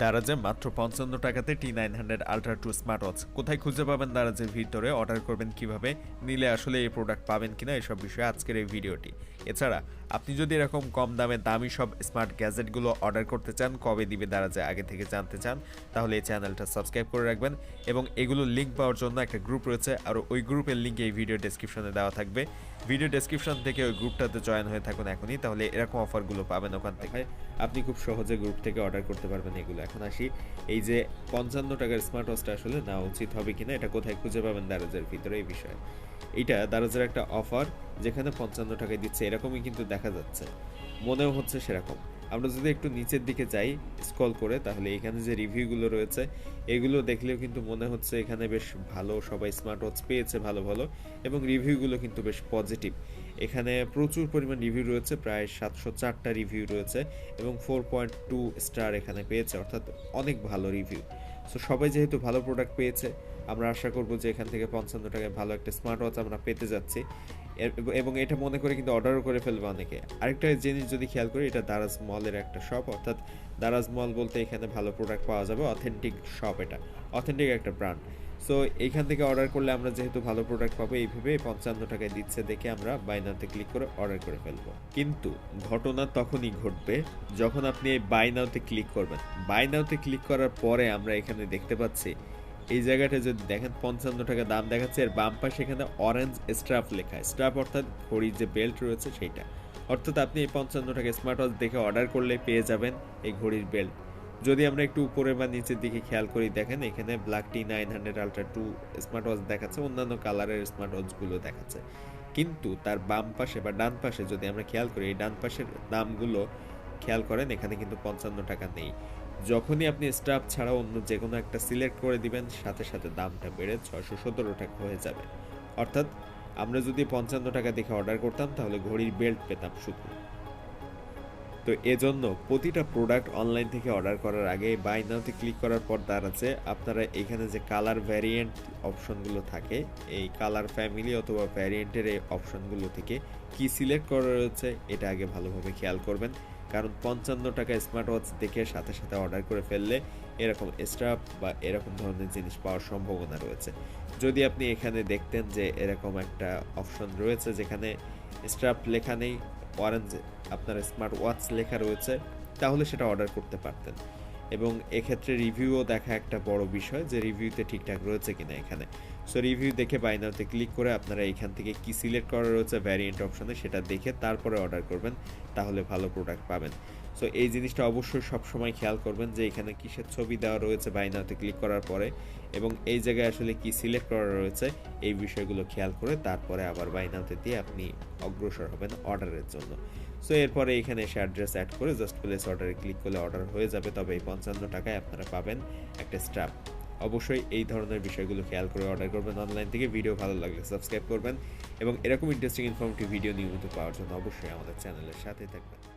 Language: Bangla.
দারাজে মাত্র পঞ্চান্ন টাকাতে T nine hundred ultra two smart watch কোথায় খুঁজে পাবেন দারাজের ভিতরে? অর্ডার করবেন কীভাবে? নিলে আসলে এই প্রোডাক্ট পাবেন কিনা এসব বিষয়ে আজকের এই ভিডিওটি। এছাড়া, আপনি যদি এরকম কম দামে দামি সব স্মার্ট গ্যাজেটগুলো অর্ডার করতে চান, কবে দিবে দারাজে আগে থেকে জানতে চান, তাহলে এই চ্যানেলটা সাবস্ক্রাইব করে রাখবেন এবং এগুলো লিঙ্ক পাওয়ার জন্য একটা গ্রুপ রয়েছে, আর ওই গ্রুপের লিঙ্ক এই ভিডিও ডেসক্রিপশনে দেওয়া থাকবে। ভিডিও ডেসক্রিপশন থেকে ওই গ্রুপটাতে জয়েন হয়ে থাকুন এখনই, তাহলে এরকম অফারগুলো পাবেন ওখান থেকে। আপনি খুব সহজে গ্রুপ থেকে অর্ডার করতে পারবেন এগুলো। এখন আসি, এই যে পঞ্চান্ন টাকার স্মার্ট ওয়াচটা আসলে না উচিত হবে কিনা, এটা কোথায় খুঁজে পাবেন দারাজের ভিতরে এই বিষয়ে। এটা দারাজের একটা অফার যেখানে পঞ্চান্ন টাকায় দিচ্ছে, এরকমই কিন্তু দেখা যাচ্ছে। মনেও হচ্ছে সেরকম। আমরা যদি একটু নিচের দিকে যাই স্কল করে, তাহলে এখানে যে রিভিউগুলো রয়েছে, এগুলো দেখলেও কিন্তু মনে হচ্ছে এখানে বেশ ভালো, সবাই স্মার্ট ওয়াচ পেয়েছে ভালো ভালো, এবং রিভিউগুলো কিন্তু বেশ পজিটিভ এখানে প্রচুর পরিমাণ রিভিউ রয়েছে, প্রায় সাতশো চারটা রিভিউ রয়েছে, এবং ফোর পয়েন্ট টু স্টার এখানে পেয়েছে, অর্থাৎ অনেক ভালো রিভিউ সো সবাই যেহেতু ভালো প্রোডাক্ট পেয়েছে, আমরা আশা করব যে এখান থেকে পঞ্চান্ন টাকায় ভালো একটা স্মার্ট ওয়াচ আমরা পেতে যাচ্ছি। এবং এটা মনে করে কিন্তু অর্ডারও করে ফেলবে অনেকে। আরেকটা জিনিস যদি খেয়াল করি, এটা দারাজ মলের একটা শপ অর্থাৎ দারাজ মল বলতে এখানে ভালো প্রোডাক্ট পাওয়া যাবে অথেন্টিক শপ এটা অথেন্টিক একটা ব্র্যান্ড সো এইখান থেকে অর্ডার করলে আমরা যেহেতু ভালো প্রোডাক্ট পাবো এইভাবে পঞ্চান্ন টাকায় দিচ্ছে দেখে আমরা বাইনাতে ক্লিক করে অর্ডার করে ফেলব। কিন্তু ঘটনা তখনই ঘটবে যখন আপনি এই বাইনাউতে ক্লিক করবেন। বাইনাউতে ক্লিক করার পরে আমরা এখানে দেখতে পাচ্ছি এই জায়গাটা যদি দেখেন, পঞ্চান্ন টাকা দাম দেখাচ্ছে। এর বাম পাশে এখানে অরেঞ্জ স্ট্রাপ লেখা। স্ট্রাপ অর্থাৎ ঘড়ির যে বেল্ট রয়েছে সেইটা। অর্থাৎ আপনি এই পঞ্চান্ন টাকা স্মার্ট ওয়াচ দেখে অর্ডার করলে পেয়ে যাবেন এই ঘড়ির বেল্ট যদি আমরা একটু উপরে বা নিচের দিকে খেয়াল করি, দেখেন এখানে black T nine hundred ultra two smart watch দেখাচ্ছে, অন্যান্য কালারের স্মার্ট ওয়াচগুলো দেখাচ্ছে। কিন্তু তার বাম পাশে বা ডান পাশে যদি আমরা খেয়াল করি, এই ডান পাশের দামগুলো, খেয়াল করেন, এখানে কিন্তু পঞ্চান্ন টাকা নেই। যখনই আপনি স্টাফ ছাড়া অন্য যে কোনো একটা সিলেক্ট করে দিবেন, সাথে সাথে দামটা বেড়ে ছয়শো সতেরো টাকা হয়ে যাবে। অর্থাৎ, আমরা যদি পঞ্চান্ন টাকা দেখে অর্ডার করতাম, তাহলে ঘড়ির বেল্ট পেতাম শুধু। তো এজন্য প্রতিটা প্রোডাক্ট অনলাইন থেকে অর্ডার করার আগে বাই নাওতে ক্লিক করার পর দাঁড়াচ্ছে আপনারা এখানে যে কালার ভ্যারিয়েন্ট অপশনগুলো থাকে, এই কালার ফ্যামিলি অথবা ভ্যারিয়েন্টের এই অপশনগুলো থেকে কি সিলেক্ট করা রয়েছে, এটা আগে ভালোভাবে খেয়াল করবেন। কারণ পঞ্চান্ন টাকা স্মার্ট ওয়াচ দেখে সাথে সাথে অর্ডার করে ফেললে এরকম স্ট্রাপ বা এরকম ধরনের জিনিস পাওয়ার সম্ভাবনা রয়েছে। যদি আপনি এখানে দেখতেন যে এরকম একটা অপশন রয়েছে যেখানে স্ট্রাপ লেখা নেই অরেঞ্জ আপনার স্মার্ট ওয়াচ লেখা রয়েছে, তাহলে সেটা অর্ডার করতে পারতেন। এবং এক্ষেত্রে রিভিউও দেখা একটা বড় বিষয় যে রিভিউতে ঠিকঠাক রয়েছে কিনা এখানে। সো রিভিউ দেখে বাইনাতে ক্লিক করে আপনারা এখান থেকে কি সিলেক্ট করা রয়েছে ভ্যারিয়েন্ট অপশনে সেটা দেখে তারপরে অর্ডার করবেন, তাহলে ভালো প্রোডাক্ট পাবেন। সো এই জিনিসটা অবশ্যই সবসময় খেয়াল করবেন যে এখানে কিসের ছবি দেওয়া রয়েছে বাইনাতে ক্লিক করার পরে এবং এই জায়গায় আসলে কি সিলেক্ট করা রয়েছে এই বিষয়গুলো খেয়াল করে তারপরে আবার বাইনাতে দিয়ে আপনি অগ্রসর হবেন অর্ডারের জন্য। সো এরপরে এখানে এসে অ্যাড্রেস অ্যাড করে জাস্ট প্লেস অর্ডারে ক্লিক করলে অর্ডার হয়ে যাবে। তবে এই পঞ্চান্ন টাকায় আপনারা পাবেন একটা স্ট্রাপ অবশ্যই এই ধরনের বিষয়গুলো খেয়াল করে অর্ডার করবেন অনলাইন থেকে। ভিডিও ভালো লাগলে সাবস্ক্রাইব করবেন এবং এরকম ইন্টারেস্টিং ইনফরমেটিভ ভিডিও নিয়মিত পাওয়ার জন্য অবশ্যই আমাদের চ্যানেলের সাথে থাকবেন।